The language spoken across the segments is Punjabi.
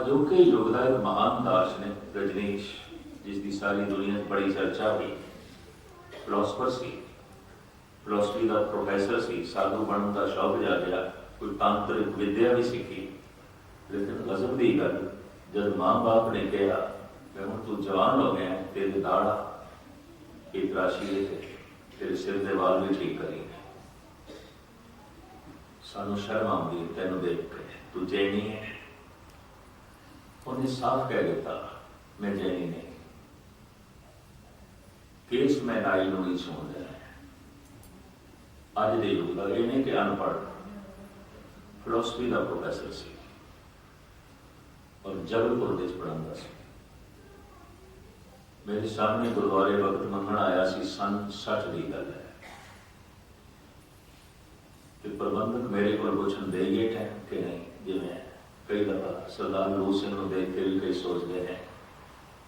ਅਜੋਕੇ ਯੁੱਗ ਦਾ ਇੱਕ ਮਹਾਨ ਦਾਰਸ਼ਨਿਕ ਰਜਨੀਸ਼ ਜਿਸ ਦੀ ਸਾਰੀ ਦੁਨੀਆ 'ਚ ਬੜੀ ਚਰਚਾ ਹੋਈ। ਫਿਲਾਸਫਰ ਸੀ। ਫਿਲਾਸਫੀ ਦਾ ਪ੍ਰੋਫੈਸਰ ਸੀ। ਸਾਧੂ ਬਣਨ ਦਾ ਸ਼ੌਕ ਜਾਗਿਆ। ਕੋਈ ਤਾਂਤਰਿਕ ਵਿਦਿਆ ਵੀ ਸਿੱਖੀ। ਲੇਕਿਨ ਗਜ਼ਬ ਦੀ ਗੱਲ, ਜਦ ਮਾਂ-ਬਾਪ ਨੇ ਕਿਹਾ ਕਿ ਹੁਣ ਤੂੰ ਜਵਾਨ ਹੋ ਗਿਆ ਤੇਰੇ ਦਾੜਾ ਇਹ ਤਰਾਸ਼ੀ ਦੇ ਤੇਰੇ ਸਿਰ ਦੇ ਵਾਲ ਵੀ ਠੀਕ ਕਰੀ ਸਾਨੂੰ ਸ਼ਰਮ ਆਉਂਦੀ ਤੈਨੂੰ ਦੇਖ ਕੇ। ਤੂੰ ਜੈਨੀ ਹੈ। ਉਹਨੇ ਸਾਫ਼ ਕਹਿ ਦਿੱਤਾ ਮੈਂ ਜੈਨੀ ਨਹੀਂ ਕੇਸ ਮੈਂ ਨਾਈ ਨੂੰ ਨਹੀਂ ਸੁਣਦਾ ਅੱਜ ਦੇ ਯੁੱਗ ਦਾ ਇਹ ਨਹੀਂ ਕਿ ਅਨਪੜ੍ਹ ਫਿਲਾਸਫੀ ਦਾ ਪ੍ਰੋਫੈਸਰ ਸੀ ਔਰ ਜਬਲਪੁਰ ਦੇ ਵਿੱਚ ਸੀ। ਮੇਰੇ ਸਾਹਮਣੇ ਗੁਰਦੁਆਰੇ ਵਕਤ ਮੰਗਣ ਆਇਆ ਸੀ ਸਨ 60 ਦੀ ਗੱਲ ਹੈ। ਤੇ ਪ੍ਰਬੰਧਕ ਮੇਰੇ ਕੋਲ ਪੁੱਛਣ ਦੇਈਏ ਟਾਈਮ ਕਿ ਨਹੀਂ। ਕਈ ਦਫਾ ਸਰਦਾਰ ਲੂ ਸਿੰਘ ਨੂੰ ਦੇਖ ਕੇ ਵੀ ਕਈ ਸੋਚਦੇ ਨੇ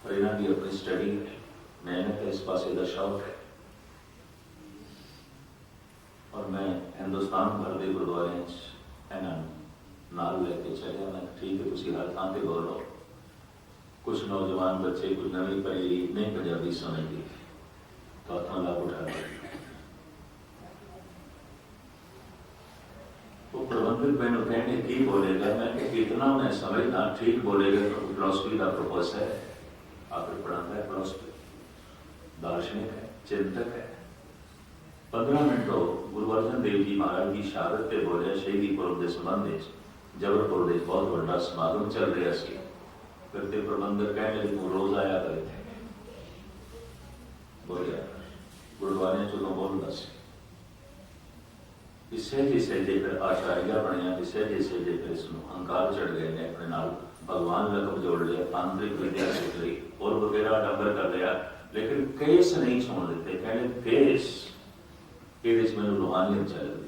ਪਰ ਇਹਨਾਂ ਦੀ ਆਪਣੀ ਸਟੱਡੀ ਹੈ, ਮਿਹਨਤ ਇਸ ਪਾਸੇ ਦਾ ਸ਼ੌਕ ਹੈ। ਔਰ ਮੈਂ ਹਿੰਦੁਸਤਾਨ ਭਰ ਦੇ ਗੁਰਦੁਆਰਿਆਂ 'ਚ ਇਹਨਾਂ ਨੂੰ ਨਾਲ ਲੈ ਕੇ ਚੱਲਿਆ ਮੈਂ ਠੀਕ ਹੈ, ਤੁਸੀਂ ਹਰ ਥਾਂ ਤੇ ਬੋਲੋ ਕੁਝ ਨੌਜਵਾਨ ਬੱਚੇ ਕੁਝ ਨਵੀਂ ਪਈ ਨਹੀਂ ਪੰਜਾਬੀ ਸਮਝਦੇ। ਤਾਂ ਤਾਂ ਲਾਭ ਉਠਾ ਫਿਰ ਮੈਨੂੰ ਕਹਿੰਦੇ, ਕੀ ਬੋਲੇਗਾ? ਮੈਂ ਕਿ ਕਿਤਨਾ ਮੈਂ ਸਮਝਦਾ, ਠੀਕ ਬੋਲੇਗਾ ਕਿਉਂਕਿ ਫਿਲਾਸਫੀ ਦਾ ਪਰਪਸ ਹੈ। ਆਖਰ ਪੜਾਉਂਦਾ ਹੈ ਫਿਲਾਸਫੀ ਦਾਰਸ਼ਨਿਕ ਹੈ, ਚਿੰਤਕ ਹੈ। 15 ਮਿੰਟ ਤੋਂ ਗੁਰੂ ਅਰਜਨ ਦੇਵ ਜੀ ਮਹਾਰਾਜ ਦੀ ਸ਼ਹਾਦਤ ਤੇ ਬੋਲਿਆ ਸ਼ਹੀਦੀ ਪੁਰਬ ਦੇ ਸੰਬੰਧ ਵਿੱਚ ਜਬਲਪੁਰ ਦੇ ਬਹੁਤ ਵੱਡਾ ਸਮਾਗਮ ਚੱਲ ਰਿਹਾ ਸੀ। ਫਿਰ ਤੇ ਪ੍ਰਬੰਧਕ ਕਹਿੰਦੇ, ਤੂੰ ਰੋਜ਼ ਆਇਆ ਕਰੇ ਬੋਲਿਆ ਗੁਰਦੁਆਰੇ ਚੋਂ ਬੋਲਦਾ ਸੀ। ਇਸੇ ਜਿਸੇ ਜੇ ਫਿਰ ਆਚਾਰੀਆ ਬਣਿਆ ਇਸੇ ਜਿਸੇ ਜੇ ਫਿਰ ਇਸ ਨੂੰ ਹੰਕਾਰ ਚੜ ਗਏ ਨੇ, ਆਪਣੇ ਨਾਲ ਭਗਵਾਨ ਲਕਬ ਜੋੜ ਲਿਆ ਤਾਂਤਰਿਕ ਵਿਦਿਆ ਸਿੱਖ ਲਈ ਔਰ ਵਗੈਰਾ ਡੰਬਰ ਕਰ ਲਿਆ ਲੇਕਿਨ ਕੇਸ ਨਹੀਂ ਸੁਣ ਦਿੱਤੇ, ਕਹਿੰਦੇ ਕੇਸ ਇਹਦੇ ਵਿੱਚ ਮੈਨੂੰ ਰੂਹਾਨੀਅਤ ਚੱਲਦੀ